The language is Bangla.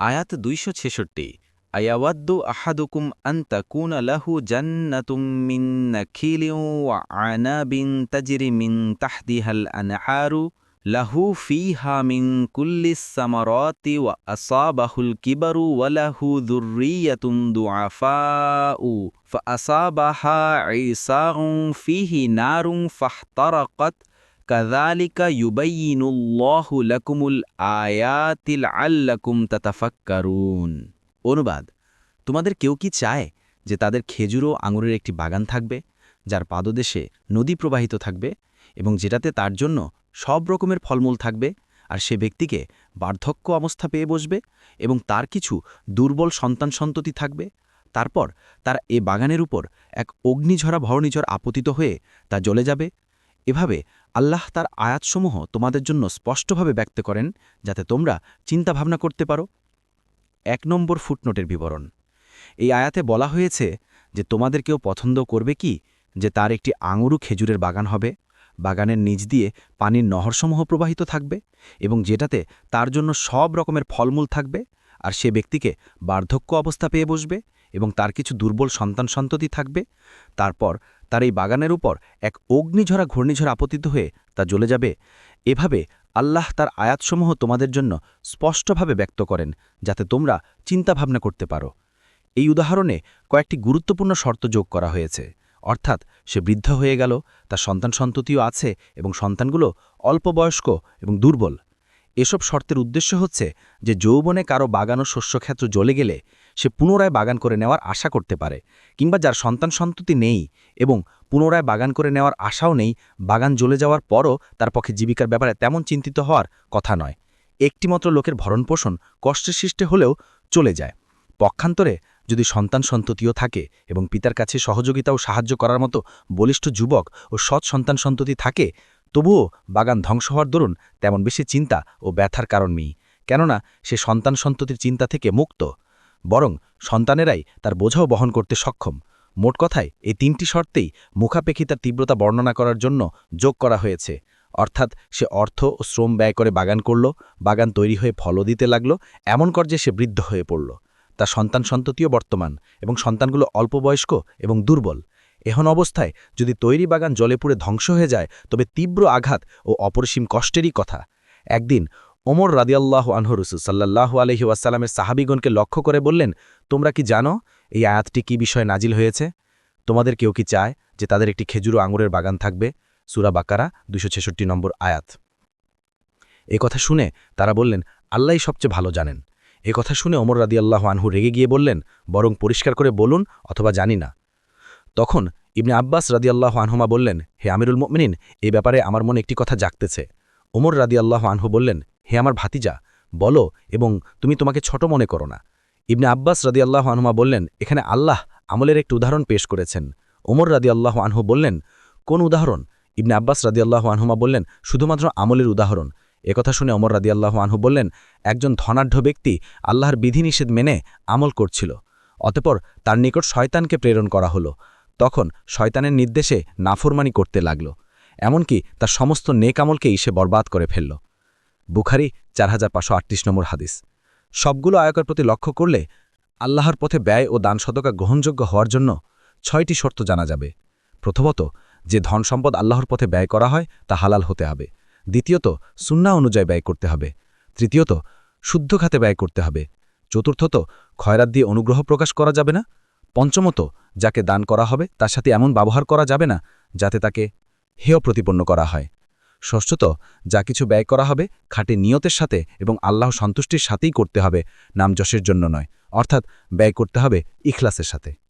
আয়াত দুইশো ছেষট্টি আয়াওয়াদ্দু আহাদুকুম আন্তাকুন লাহু জান্নাতুম মিন নাখিলিউ ওয়া আনাবিন তাজরি মিন তাহদিহাল আনহারু লাহু ফিহা মিন কুল্লি সামারাতি ওয়া আসাবাহুল কিবারু ওয়ালাহু যুররিয়াতুন দুআফাউ ফাআসাবাহা ঈসাগুন ফিহি নারুন ফাহতারাকাত কাদালিকা ইউবাইনুল্লাহুলাকুমুল আয়াতিল আল্লাকুম তাতাফাক্কারুন অনুবাদ, তোমাদের কেউ কি চায় যে তাদের খেজুর ও আঙুরের একটি বাগান থাকবে, যার পাদদেশে নদী প্রবাহিত থাকবে এবং যেটাতে তার জন্য সব রকমের ফলমূল থাকবে, আর সে ব্যক্তিকে বার্ধক্য অবস্থা পেয়ে বসবে এবং তার কিছু দুর্বল সন্তান সন্ততি থাকবে। তারপর তার এ বাগানের উপর এক অগ্নিঝরা ভরনিঝর আপতিত হয়ে তা জ্বলে যাবে। এভাবে আল্লাহ তার আয়াতসমূহ তোমাদের জন্য স্পষ্টভাবে ব্যক্ত করেন যাতে তোমরা চিন্তাভাবনা করতে পারো। এক নম্বর ফুটনোটের বিবরণ। এই আয়াতে বলা হয়েছে যে তোমাদের কেউ পছন্দ করবে কি? যে তার একটি আঙুরু খেজুরের বাগান হবে, বাগানের নিচ দিয়ে পানির নহরসমূহ প্রবাহিত থাকবে এবং যেটাতে তার জন্য সব রকমের ফলমূল থাকবে আর সে ব্যক্তিকে বার্ধক্য অবস্থা পেয়ে বসবে এবং তার কিছু দুর্বল সন্তান সন্ততি থাকবে। তারপর তার এই বাগানের উপর এক অগ্নিঝরা ঘূর্ণিঝড় আপতিত হয়ে তা জ্বলে যাবে। এভাবে আল্লাহ তার আয়াতসমূহ তোমাদের জন্য স্পষ্টভাবে ব্যক্ত করেন, যাতে তোমরা চিন্তাভাবনা করতে পারো। এই উদাহরণে কয়েকটি গুরুত্বপূর্ণ শর্ত যোগ করা হয়েছে। অর্থাৎ, সে বৃদ্ধ হয়ে গেল, তার সন্তান সন্ততিও আছে এবং সন্তানগুলো অল্প বয়স্ক এবং দুর্বল। এসব শর্তের উদ্দেশ্য হচ্ছে যে যৌবনে কারও বাগানো শস্যক্ষেত্র জ্বলে গেলে সে পুনরায় বাগান করে নেওয়ার আশা করতে পারে, কিংবা যার সন্তান সন্ততি নেই এবং পুনরায় বাগান করে নেওয়ার আশাও নেই, বাগান জ্বলে যাওয়ার পরও তার পক্ষে জীবিকার ব্যাপারে তেমন চিন্তিত হওয়ার কথা নয়। একটিমাত্র লোকের ভরণপোষণ কষ্টের সৃষ্টে হলেও চলে যায়। পক্ষান্তরে যদি সন্তান সন্ততিও থাকে এবং পিতার কাছে সহযোগিতা ও সাহায্য করার মতো বলিষ্ঠ যুবক ও সৎ সন্তান সন্ততি থাকে, তবুও বাগান ধ্বংস হওয়ার দরুন তেমন বেশি চিন্তা ও ব্যথার কারণ নেই। কেননা সে সন্তান সন্ততির চিন্তা থেকে মুক্ত। বরং সন্তানেরাই তার বোঝাও বহন করতে সক্ষম। মোট কথায়, এই তিনটি শর্তেই মুখাপেক্ষিতার তীব্রতা বর্ণনা করার জন্য যোগ করা হয়েছে। অর্থাৎ, সে অর্থ ও শ্রম ব্যয় করে বাগান করল, বাগান তৈরি হয়ে ফলও দিতে লাগল, এমন যে সে বৃদ্ধ হয়ে পড়ল। তার সন্তান সন্ততিও বর্তমান এবং সন্তানগুলো অল্পবয়স্ক এবং দুর্বল। এখন অবস্থায় যদি তৈরি বাগান জলে পুড়ে ধ্বংস হয়ে যায়, তবে তীব্র আঘাত ও অপরিসীম কষ্টেরই কথা। একদিন ওমর রাদিয়াল্লাহ আনহরুসু সাল্লাহ আলহি ওয়াসাল্লামের সাহাবিগণকে লক্ষ্য করে বললেন, তোমরা কি জানো এই আয়াতটি কি বিষয়ে নাজিল হয়েছে? তোমাদের কেউ কি চায় যে তাদের একটি খেজুর ও আঙুরের বাগান থাকবে? সুরা বাকারা দুশো নম্বর আয়াত। এ কথা শুনে তারা বললেন আল্লাহ সবচেয়ে ভালো জানেন। এ কথা শুনে ওমর রাদিয়াল্লাহ আনহু রেগে গিয়ে বললেন, বরং পরিষ্কার করে বলুন অথবা জানি না। তখন ইবনে আব্বাস রাদিয়াল্লাহ আনহুমা বললেন, হে আমিরুল মমিনিন, এ ব্যাপারে আমার মনে একটি কথা জাগতেছে। ওমর রাদিয়াল্লাহ আনহু বললেন হে আমার ভাতিজা, বলো এবং তুমি তোমাকে ছোট মনে করো না। ইবনে আব্বাস রাদি আল্লাহ আনহুমা বললেন, এখানে আল্লাহ আমলের একটি উদাহরণ পেশ করেছেন। ওমর রাদি আল্লাহ আনহু বললেন, কোন উদাহরণ? ইবনে আব্বাস রাদি আল্লাহ আনহুমা বললেন, শুধুমাত্র আমলের উদাহরণ। একথা শুনে অমর রাদি আল্লাহ আনহু বললেন, একজন ধনাঢ্য ব্যক্তি আল্লাহর বিধিনিষেধ মেনে আমল করছিল, অতপর তার নিকট শয়তানকে প্রেরণ করা হলো। তখন শয়তানের নির্দেশে নাফরমানি করতে লাগল, এমনকি তার সমস্ত নেক আমলকেই সে বরবাদ করে ফেলল। বুখারি চার হাজার পাঁচশো আটত্রিশ নম্বর হাদিস। সবগুলো আয়কের প্রতি লক্ষ্য করলে আল্লাহর পথে ব্যয় ও দান সদকা গ্রহণযোগ্য হওয়ার জন্য ছয়টি শর্ত জানা যাবে। প্রথমত, যে ধন সম্পদ আল্লাহর পথে ব্যয় করা হয় তা হালাল হতে হবে। দ্বিতীয়ত, সুন্না অনুযায়ী ব্যয় করতে হবে। তৃতীয়ত, শুদ্ধ খাতে ব্যয় করতে হবে। চতুর্থত, খয়রাত দিয়ে অনুগ্রহ প্রকাশ করা যাবে না। পঞ্চমত, যাকে দান করা হবে তার সাথে এমন ব্যবহার করা যাবে না যাতে তাকে হেয় প্রতিপন্ন করা হয়। ষষ্ঠত যা কিছু ব্যয় করা হবে খাটে নিয়তের সাথে এবং আল্লাহ সন্তুষ্টির সাথেই করতে হবে নামযশের জন্য নয়। অর্থাৎ ব্যয় করতে হবে ইখলাসের সাথে।